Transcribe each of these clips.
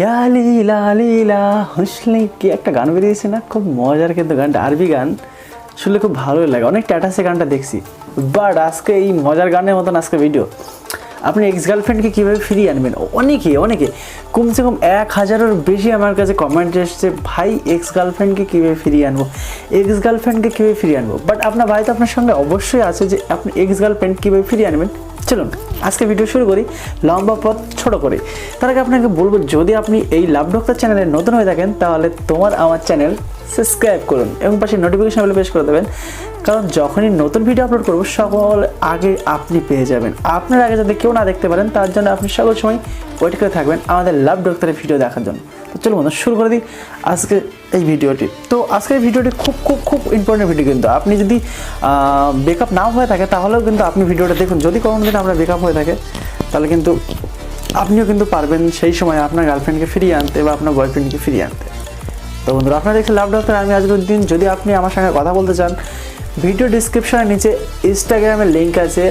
ইয়া লীলা লীলা হুসলি কি একটা গান বেরিয়েছে না? খুব মজার কিন্তু গানটা আরবি গান। শুনলে খুব ভালোই লাগে। অনেক স্ট্যাটাসে গানটা দেখছি। বাট আজকে এই মজার গানের মতন আজকে ভিডিও আপনি এক্স গার্লফ্রেন্ডকে কীভাবে ফিরিয়ে আনবেন? অনেকে অনেকে। কমসে কম এক হাজারের বেশি আমার কাছে কমেন্ট এসছে, ভাই এক্স গার্লফ্রেন্ডকে কীভাবে ফিরিয়ে আনব? এক্স গার্লফ্রেন্ডকে কীভাবে ফিরিয়ে আনব? বাট আপনার ভাই তো আপনার সঙ্গে অবশ্যই আছে যে, আপনি এক্স গার্লফ্রেন্ড কীভাবে ফিরিয়ে আনবেন? চলুন, আজকে ভিডিও শুরু করি, লম্বা পথ ছোট করে। তার আগে আপনাকে বলব, যদি আপনি এই লাভ ডক্টর চ্যানেলে নতুন হয়ে থাকেন, তাহলে তোমার আমার চ্যানেল সাবস্ক্রাইব করুন এবং পাশে নোটিফিকেশন বেল প্রেস করে দেবেন। কারণ যখনই নতুন ভিডিও আপলোড করব, সকল আগে আপনি পেয়ে যাবেন। আপনার আগে যাতে কেউ না দেখতে পারেন, তার জন্য আপনি সকল সময় ওয়েট করে থাকবেন আমাদের লাভ ডক্টরের ভিডিও দেখার জন্য। তো চলুন বন্ধু, শুরু করে দিই আজকে এই ভিডিওটি। তো আজকের ভিডিওটি খুব খুব খুব ইম্পর্টেন্ট ভিডিও কিন্তু। আপনি যদি বেকআপ নাও হয়ে থাকে, তাহলেও কিন্তু আপনি ভিডিওটা দেখুন। যদি কোনো আপনার বেকআপ হয়ে থাকে, তাহলে কিন্তু আপনিও কিন্তু পারবেন সেই সময় আপনার গার্লফ্রেন্ডকে ফিরিয়ে আনতে বা আপনার বয়ফ্রেন্ডকে ফিরিয়ে আনতে। তো বন্ধুরা আপনারা দেখছেন লাভ ডক্টর আমি আজকের দিন যদি আপনি আমার সঙ্গে কথা বলতে চান ভিডিও ডিসক্রিপশনের নিচে ইনস্টাগ্রামের লিঙ্ক আছে।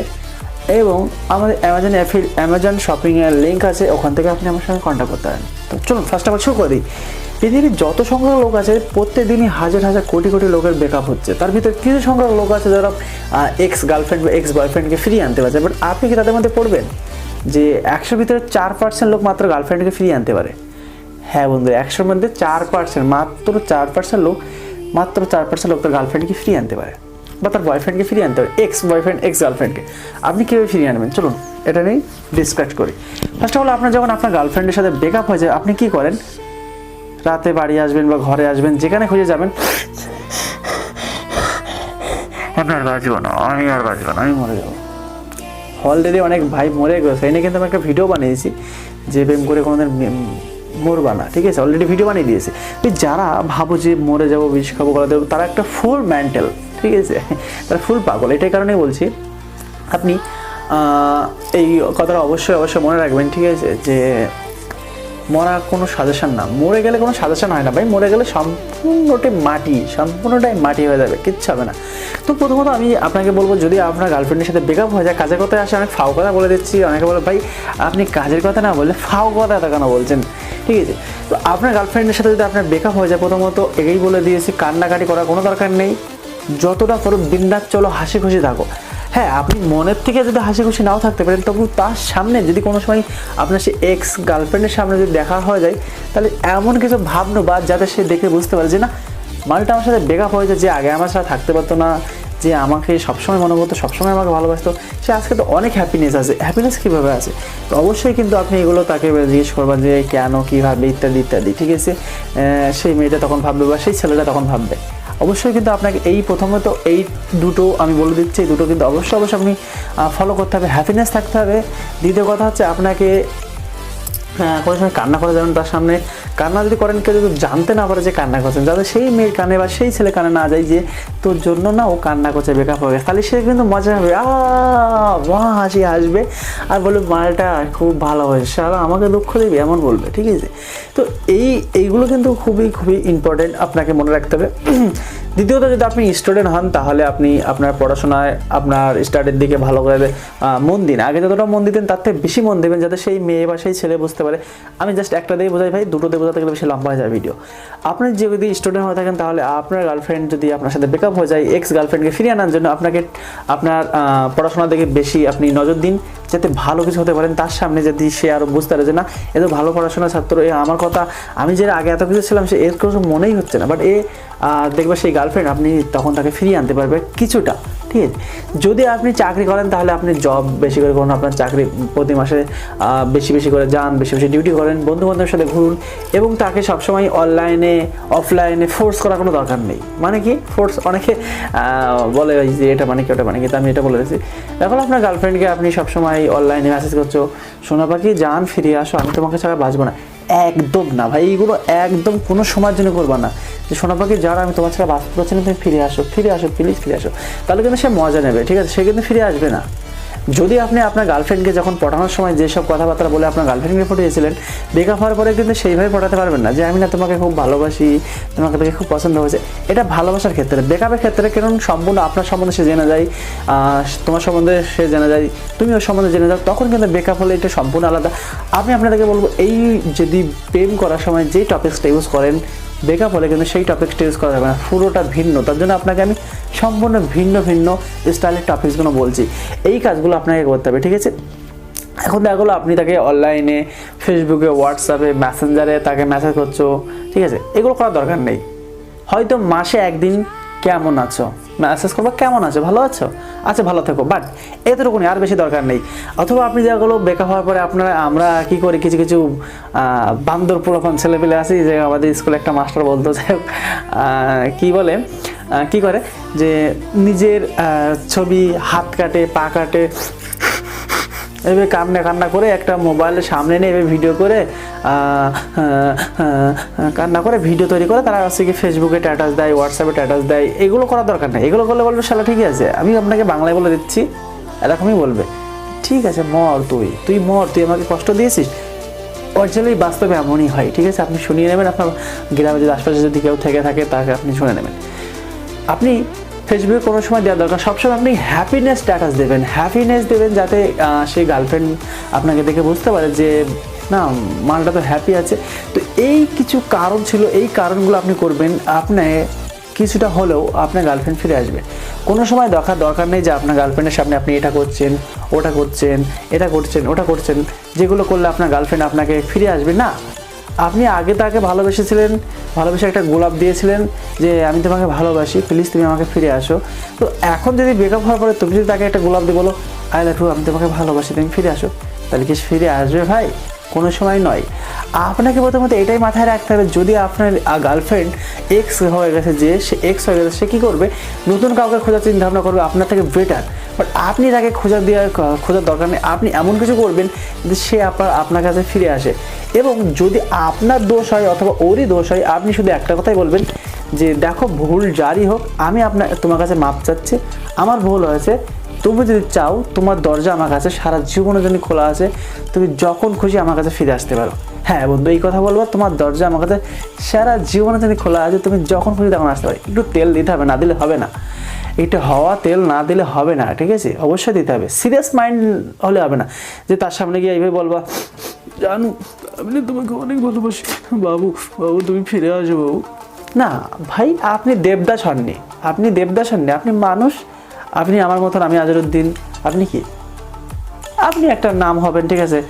এবং আমাদের অ্যামাজন অ্যাফিল অ্যামাজন শপিংয়ের লিঙ্ক আছে, ওখান থেকে আপনি আমার সঙ্গে কন্ট্যাক্ট করতে পারেন। তো চলুন ফার্স্ট অফ অল শুরু করে পৃথিবীর যত সংখ্যক লোক আছে প্রত্যেকদিনই হাজার হাজার কোটি কোটি লোকের ব্রেকআপ হচ্ছে। তার ভিতরে কিছু সংখ্যক লোক আছে যারা এক্স গার্লফ্রেন্ড বা এক্স বয়ফ্রেন্ডকে ফিরিয়ে আনতে পারছে। বাট আপনি কি তাদের মধ্যে পড়বেন? যে একশোর ভিতরে চার পার্সেন্ট লোক মাত্র গার্লফ্রেন্ডকে ফিরিয়ে আনতে পারে। হ্যাঁ বন্ধু একশোর মধ্যে চার পার্সেন্ট মাত্র চার পার্সেন্ট লোক, মাত্র চার পার্সেন্ট লোক তার গার্লফ্রেন্ডকে ফিরিয়ে আনতে পারে। বা তার বয়ফ্রেন্ডকে ফিরিয়ে আনতে হবে এক্স বয়ফ্রেন্ড এক্স গার্লফ্রেন্ডকে আপনি কীভাবে ফিরিয়ে আনবেন? চলুন এটা নিয়ে ডিসকাস করি। ফার্স্ট অফ অল আপনার যখন আপনার গার্লফ্রেন্ডের সাথে ব্রেকআপ হয়ে যায় আপনি কী করেন? রাতে বাড়ি আসবেন বা ঘরে আসবেন যেখানে খুঁজে যাবেন। আমি আর বাঁচবো না আমি আর বাঁচবো না আমি মরে যাব। অলরেডি অনেক ভাই মরে গেছে। এই নিয়ে কিন্তু আমি একটা ভিডিও বানিয়েছি যে প্রেম করে কোনোদিন মরবা না, ঠিক আছে? অলরেডি ভিডিও বানিয়ে দিয়েছে। যারা ভাবো যে মরে যাব, বিষ খাব করা দেবো, তারা একটা ফুল মেন্টাল ঠিক আছে? তারা ফুল পাগল। এটাই কারণেই বলছি, আপনি এই কথাটা অবশ্যই অবশ্যই মনে রাখবেন, ঠিক আছে? যে মরা কোনো সাজেশন না। মরে গেলে কোনো সাজেশন হয় না ভাই। মরে গেলে সম্পূর্ণটাই মাটি সম্পূর্ণটাই মাটি হয়ে যাবে, কিচ্ছু হবে না। তো প্রথমত আমি আপনাকে বলব, যদি আপনার গার্লফ্রেন্ডের সাথে ব্রেকআপ হয়ে যায়, কাজের কথায় আসে, অনেক ফাও কথা বলে দিচ্ছি, অনেকে বলে, ভাই, আপনি কাজের কথা না বললে ফাও কথা এত কেন বলছেন? ঠিক আছে তো আপনার গার্লফ্রেন্ডের সাথে যদি আপনার ব্রেকআপ হয়ে যায়, প্রথমত এগেই বলে দিয়েছি, কান্নাকাটি করার কোনো দরকার নেই। যতটা করো দিনরাত চলো হাসি খুশি থাকো। হ্যাঁ আপনি মনের থেকে যদি হাসি খুশি নাও থাকতে পারেন, তবু তার সামনে যদি কোনো সময় আপনার সে এক্স গার্লফ্রেন্ডের সামনে যদি দেখা হয়ে যায়, তাহলে এমন কিছু ভাবনো বা যাতে সে দেখে বুঝতে পারে যে, না মানুষটা আমার সাথে ব্রেকআপ হয়েছে যে আগে আমার সাথে থাকতে পারতো না যে আমাকে সবসময় মনে করতো, সবসময় আমাকে ভালোবাসতো, সে আজকে তো অনেক হ্যাপিনেস আছে। হ্যাপিনেস কীভাবে আছে? তো অবশ্যই কিন্তু আপনি এগুলো তাকে জিজ্ঞেস করবেন যে, কেন কীভাবে ইত্যাদি ইত্যাদি, ঠিক আছে? সেই মেয়েটা তখন ভাববে বা সেই ছেলেটা তখন ভাববে। অবশ্যই কিন্তু আপনাকে এই প্রথমত এই দুটো আমি বলে দিচ্ছি, এই দুটো কিন্তু অবশ্যই অবশ্যই আপনি ফলো করতে হবে। হ্যাপিনেস থাকতে হবে। দ্বিতীয় কথা হচ্ছে আপনাকে কোনো সময় কান্না করে যাবেন তার সামনে। কান্না যদি করেন, কেউ যদি জানতে না পারে যে কান্না করছেন, যাতে সেই মেয়ের কানে বা সেই ছেলে কানে না যায় যে, তোর জন্য না ও কান্না করছে বেকআপ হয়ে গেছে। তাহলে সে কিন্তু মজা হবে। মা হাসি আসবে। আর বলবে, মালটা খুব ভালো হয়েছে আর আমাকে দুঃখ দেবে, এমন বলবে। ঠিক আছে? তো এই, এইগুলো কিন্তু খুবই খুবই ইম্পর্টেন্ট আপনাকে মনে রাখতে হবে। দ্বিতীয়ত, যদি আপনি স্টুডেন্ট হন, তাহলে আপনি আপনার পড়াশোনায় আপনার স্টাডির দিকে ভালো করে মন দিন। আগে যতটা মন দিতেন, তার থেকে বেশি মন দেবেন, যাতে সেই মেয়ে বা সেই ছেলে বুঝতে পারে। আমি জাস্ট একটা দিয়ে বোঝাই, ভাই, দুটো দিয়ে বোঝাতে গেলে বেশি লম্বা হয়ে যায় ভিডিও আপনি যদি স্টুডেন্ট হয়ে থাকেন, তাহলে আপনার গার্লফ্রেন্ড যদি আপনার সাথে ব্রেকআপ হয়ে যায় এক্স গার্লফ্রেন্ডকে ফিরিয়ে আনার জন্য আপনাকে, আপনার পড়াশোনার দিকে বেশি আপনি নজর দিন, যাতে ভালো কিছু হতে পারেন। তার সামনে যদি সে আরও বুঝতে পারে যে, না, এ তো ভালো পড়াশোনার ছাত্র, এ আমার কথা, আমি যে আগে এত কিছু ছিলাম, সে এর কিছু মনেই হচ্ছে না। বাট এ দেখবে সেই গার্লফ্রেন্ড আপনি তখন তাকে ফিরিয়ে আনতে পারবে কিছুটা, ঠিক আছে? যদি আপনি চাকরি করেন, তাহলে আপনি জব বেশি করে করুন, আপনার চাকরি প্রতি মাসে বেশি বেশি করে যান, বেশি বেশি ডিউটি করেন বন্ধু বান্ধবের সাথে ঘুরুন, এবং তাকে সবসময় অনলাইনে অফলাইনে ফোর্স করার কোনো দরকার নেই। মানে কি? ফোর্স অনেকে বলে যে এটা মানে কি, ওটা মানে কি, তো আমি এটা বলে দিচ্ছি। এখন আপনার গার্লফ্রেন্ডকে আপনি সবসময় অনলাইনে মেসেজ করছ সোনা পাখি, যান ফিরে আসো, আমি তোমাকে ছাড়া বাঁচবো না। একদম না ভাই, এইগুলো একদম কোনো সময়ের জন্য করবা না। যে সোনা পাখি যারা আমি তোমার ছাড়া বাঁচতে পারছি না, তুমি ফিরে আসো ফিরে আসো প্লিজ ফিরে আসো। তাহলে কিন্তু সে মজা নেবে, ঠিক আছে? সে কিন্তু ফিরে আসবে না। যদি আপনি আপনার গার্লফ্রেন্ডকে যখন পটানোর সময় যেসব কথাবার্তা বলে আপনার গার্লফ্রেন্ডকে পটিয়েছিলেন ব্রেকআপ হওয়ার পরে কিন্তু সেইভাবে পটাতে পারবেন না যে, আমি না তোমাকে খুব ভালোবাসি, তোমাকে দেখে খুব পছন্দ হয়েছে। এটা ভালোবাসার ক্ষেত্রে ব্রেকআপের ক্ষেত্রে কেন সম্পূর্ণ আপনার সম্বন্ধে সে জেনে যায় তোমার সম্বন্ধে সে জেনে যায়, তুমি ওর সম্বন্ধে জেনে যাও, তখন কিন্তু ব্রেকআপ হলে এটা সম্পূর্ণ আলাদা। আমি আপনাদেরকে বলব, এই যদি প্রেম করার সময় যে টপিক্সটা ইউজ করেন ব্রেকআপ হলে কিন্তু সেই টপিকটা ইউজ করা যাবে না। পুরোটা ভিন্ন। তার জন্য আপনাকে আমি সম্পূর্ণ ভিন্ন ভিন্ন স্টাইলের টপিকসগুলো বলছি। এই কাজগুলো আপনাকে করতে হবে, ঠিক আছে? এখন দেখা গেলো আপনি তাকে অনলাইনে ফেসবুকে হোয়াটসঅ্যাপে ম্যাসেঞ্জারে তাকে মেসেজ করছ, ঠিক আছে? এগুলো করার দরকার নেই। হয়তো মাসে একদিন কেমন আছো? মেসেজ করব, কেমন আছো? ভালো আছো? আচ্ছা ভালো থেকো বাট এতটুকুনি আর বেশি দরকার নেই। অথবা আপনি যেগুলো বেকার হওয়ার পরে আপনারা, আমরা কি করি, কিছু কিছু বান্দর পুরোখন ছেলেপেলে আছি, যে আমাদের স্কুলে একটা মাস্টার বলতো যে কি বলে কি করে? যে নিজের ছবি হাত কাটে, পা কাটে এভাবে কান্না কান্না করে একটা মোবাইলের সামনে নিয়ে এভাবে ভিডিও করে কান্না করে ভিডিও তৈরি করে, তারা হচ্ছে কি ফেসবুকে স্ট্যাটাস দেয় হোয়াটসঅ্যাপে স্ট্যাটাস দেয়, এগুলো করার দরকার নেই। এগুলো করলে বলবে, শালা ঠিকই আছে, আমি আপনাকে বাংলায় বলে দিচ্ছি, এরকমই বলবে। ঠিক আছে, মর তুই তুই মর, তুই আমাকে কষ্ট দিয়েছিস। অরিজিনালি বাস্তবে এমনই হয়, ঠিক আছে? আপনি শুনিয়ে নেবেন, আপনার গ্রামে যদি আশপাশে যদি কেউ থেকে থাকে, তাকে আপনি শুনে নেবেন। আপনি ফেসবুকে কোনো সময় দেওয়া দরকার। সবসময় আপনি হ্যাপিনেস স্ট্যাটাস দেবেন। হ্যাপিনেস দেবেন যাতে সেই গার্লফ্রেন্ড আপনাকে দেখে বুঝতে পারে যে, না, মালটা তো হ্যাপি আছে। তো এই কিছু কারণ ছিল, এই কারণগুলো আপনি করবেন, আপনি কিছুটা হলেও আপনার গার্লফ্রেন্ড ফিরে আসবে। কোনো সময় দরকার দরকার নেই যে আপনার গার্লফ্রেন্ডের সামনে আপনি এটা করছেন, ওটা করছেন, এটা করছেন, ওটা করছেন। যেগুলো করলে আপনার গার্লফ্রেন্ড আপনাকে ফিরে আসবে, না। আপনি আগে তাকে ভালোবেসেছিলেন, ভালোবেসে একটা গোলাপ দিয়েছিলেন যে, আমি তোমাকে ভালোবাসি প্লিজ তুমি আমাকে ফিরে আসো। তো এখন যদি ব্রেকআপ হওয়ার পরে তুমি যদি তাকে একটা গোলাপ দিয়ে বলো আই লাভ আমি তোমাকে ভালোবাসি, তুমি ফিরে আসো। তাহলে কি ফিরে আসবে ভাই? কোনো সময় নয়। আপনাকে প্রথমত এটাই মাথায় রাখতে হবে, যদি আপনার গার্লফ্রেন্ড এক্স হয়ে গেছে যে, সে এক্স হয়ে গেছে, সে কী করবে? নতুন কাউকে খোঁজার চিন্তা ভাবনা করবে, আপনার থেকে বেটার বাট আপনি তাকে খোঁজা দেওয়ার, খোঁজার দরকার নেই। আপনি এমন কিছু করবেন যে, সে আপনার আপনার কাছে ফিরে আসে। এবং যদি আপনার দোষ হয় অথবা ওরই দোষ হয়, আপনি শুধু একটা কথাই বলবেন যে, দেখো, ভুল জারি হোক, আমি আপনার, তোমার কাছে মাপ চাচ্ছি। আমার ভুল হয়েছে। তুমি যদি চাও, তোমার দরজা আমার কাছে, সারা জীবনের জন্য খোলা আছে। তুমি যখন খুশি আমার কাছে ফিরে আসতে পারো। হ্যাঁ বন্ধু, এই কথা বলব, তোমার দরজা আমার কাছে সারা জীবনের জন্য খোলা আছে। তুমি যখন খুশি তখন আসতে পারো। একটু তেল দিতে হবে, না দিলে হবে না। এটা হওয়া তেল না দিলে হবে না, ঠিক আছে? অবশ্যই দিতে হবে। সিরিয়াস মাইন্ড হলে হবে না। যে তার সামনে গিয়ে এইভাবে বলবা জানু, আমি না তোমাকে অনেক ভালোবাসি। বাবু বাবু, তুমি ফিরে আসো, বাবু। না, ভাই, আপনি দেবদাস হননি। আপনি দেবদাস হননি, আপনি মানুষ। আপনি আমার মতন আমি আজরুদ্দিন আপনি কি? আপনি একটা নাম হবেন, ঠিক আছে?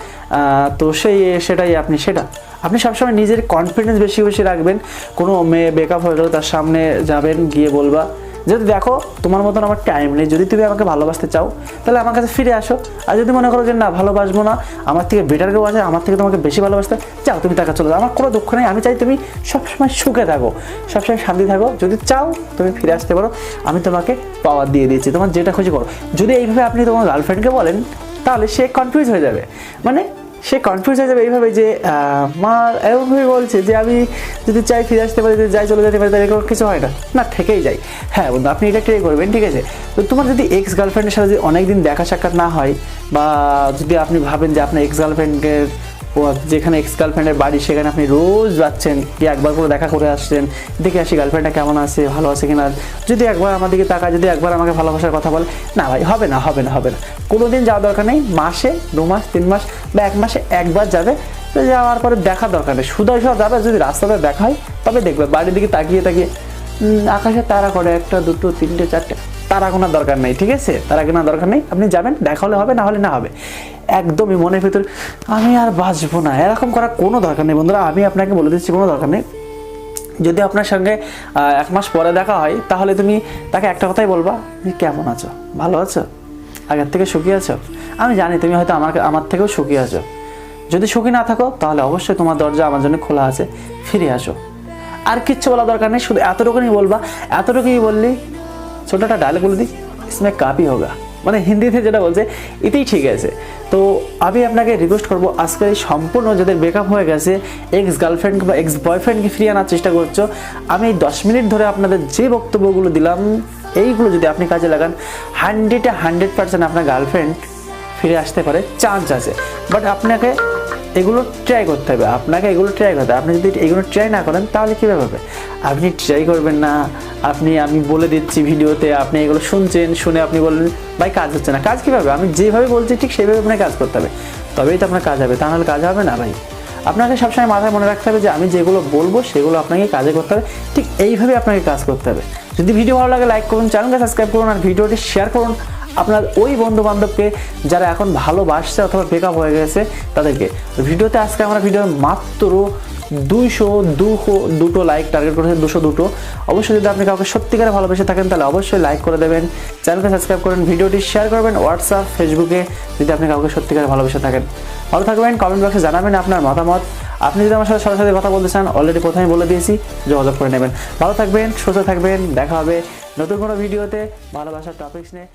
তো সেই, সেটাই আপনি, সেটা। আপনি সবসময় নিজের কনফিডেন্স বেশি বেশি রাখবেন। কোনো মেয়ে বেকআপ হয়ে গেলে তার সামনে যাবেন, গিয়ে বলবা যদি দেখো তোমার মতন আমার টাইম নেই, যদি তুমি আমাকে ভালোবাসতে চাও, তাহলে আমার কাছে ফিরে আসো। আর যদি মনে করো যে না, ভালোবাসবো না, আমার থেকে বেটার কেউ আছে, আমার থেকে তোমাকে বেশি ভালোবাসতে, চাও তুমি তাকে চলে যাও। আমার কোনো দুঃখ নেই, আমি চাই তুমি সবসময় সুখে থাকো, সবসময় শান্তি থাকো। যদি চাও তুমি ফিরে আসতে পারো, আমি তোমাকে পাওয়ার দিয়ে দিয়েছি, তোমার যেটা খুশি করো। যদি এইভাবে আপনি তোমার গার্লফ্রেন্ডকে বলেন, তাহলে সে কনফিউজ হয়ে যাবে। মানে সে কনফিউজ হয়ে যাবে এইভাবে যে মা এমনভাবে বলছে যে আমি যদি চাই ফিরে আসতে পারি, যদি যাই চলে যেতে পারি, তাহলে কিছু হয় না। না, থেকেই যাই হ্যাঁ বন্ধু, আপনি এটা ট্রাই করবেন, ঠিক আছে? তো তোমার যদি এক্স গার্লফ্রেন্ডের সাথে যদি অনেকদিন দেখা সাক্ষাৎ না হয়, বা যদি আপনি ভাবেন যে আপনার এক্স গার্লফ্রেন্ডের যেখানে এক্স গার্লফ্রেন্ডের বাড়ি, সেখানে আপনি রোজ যাচ্ছেন, কি একবার করে দেখা করে আসছেন, দেখে আসি গার্লফ্রেন্ডটা কেমন আছে, ভালো আছে কিনা, যদি একবার আমার দিকে তাকায়, যদি একবার আমাকে ভালোবাসার কথা বলে, না ভাই, হবে না হবে না হবে না। কোনো দিন যাওয়ার দরকার নেই, মাসে, দু মাস, তিন মাস বা এক মাসে একবার যাবে। যাওয়ার পরে দেখার দরকার নেই। সুদয় সব যাবে, যদি রাস্তাতে দেখা হয়, তবে দেখবে। বাড়ির দিকে তাকিয়ে তাকিয়ে আকাশে তারা করে একটা, দুটো, তিনটে, চারটে, তারা গোনার দরকার নেই, ঠিক আছে? তারা গোনার দরকার নেই। আপনি যাবেন, দেখা হলে হবে, না হলে না হবে। একদমই মনের ভিতর, আমি আর বাঁচবো না। এরকম করার কোনো দরকার নেই, বন্ধুরা। আমি আপনাকে বলে দিচ্ছি, কোনো দরকার নেই। যদি আপনার সঙ্গে এক মাস পরে দেখা হয়, তাহলে তুমি তাকে একটা কথাই বলবা যে, কেমন আছো? ভালো আছো? আগের থেকে সুখী আছো? আমি জানি তুমি হয়তো আমার আমার থেকেও সুখী আছো। যদি সুখী না থাকো, তাহলে অবশ্যই তোমার দরজা আমার জন্য খোলা আছে। ফিরে আসো। আর কিচ্ছু বলা দরকার নেই, শুধু এতটুকুনি বলবা। এতটুকুই বললি, ছোট একটা ডায়লগ বলে দিই, ইসমে কাপি হোগা। মানে হিন্দিতে যেটা বলছে, এটাই ঠিক আছে। তো আমি আপনাকে রিকোয়েস্ট করব, আজকে সম্পূর্ণ যাদের ব্রেকআপ হয়ে গেছে এক্স গার্লফ্রেন্ড বা এক্স বয়ফ্রেন্ডকে ফিরিয়ে আনার চেষ্টা করছ, আমি দশ মিনিট ধরে আপনাদের যে বক্তব্যগুলো দিলাম এইগুলো যদি আপনি কাজে লাগান হান্ড্রেডে হান্ড্রেড পার্সেন্ট আপনার গার্লফ্রেন্ড ফিরে আসতে পারে চান্স আছে। বাট আপনাকে এগুলো ট্রাই করতে হবে, আপনাকে এগুলো ট্রাই করতে হবে। আপনি যদি এগুলো ট্রাই না করেন, তাহলে কীভাবে হবে? আপনি ট্রাই করবেন না, আপনি, আমি বলে দিচ্ছি ভিডিওতে, আপনি এগুলো শুনছেন, শুনে আপনি বললেন, ভাই, কাজ হচ্ছে না। কাজ কীভাবে আমি যেভাবে বলছি, ঠিক সেভাবে আপনাকে কাজ করতে হবে। তবেই তো আপনার কাজ হবে। তা নাহলে কাজ হবে না, ভাই। আপনাকে সবসময় মাথায় মনে রাখতে হবে যে, আমি যেগুলো বলব, সেগুলো আপনাকে কাজে করতে হবে। ঠিক এইভাবে আপনাকে কাজ করতে হবে। যদি ভিডিও ভালো লাগে লাইক করুন চ্যানেলকে সাবস্ক্রাইব করুন আর ভিডিওটি শেয়ার করুন। আপনার ওই বন্ধু বান্ধবকে যারা এখন ভালোবাসছে অথবা ব্রেকআপ হয়ে গেছে, তাদেরকে। ভিডিওতে আজকে আমরা ভিডিও মাত্র দুইশো দুশো দুটো লাইক টার্গেট করেছে, দুশো দুটো। অবশ্যই যদি আপনি কাউকে সত্যিকারে ভালোবেসে থাকেন, তাহলে অবশ্যই লাইক করে দেবেন। চ্যানেলকে সাবস্ক্রাইব করবেন ভিডিওটি শেয়ার করবেন হোয়াটসঅ্যাপ ফেসবুকে যদি আপনি কাউকে সত্যিকারে ভালোবেসে থাকেন। ভালো থাকবেন কমেন্ট বক্সে জানাবেন আপনার মতামত। আপনি যদি আমার সাথে সরাসরি কথা বলতে চান অলরেডি প্রথমেই বলে দিয়েছি, যোগাযোগ করে নেবেন। ভালো থাকবেন, সুস্থ থাকবেন, দেখা হবে নতুন কোনো ভিডিওতে। ভালোবাসার টপিক্স নিয়ে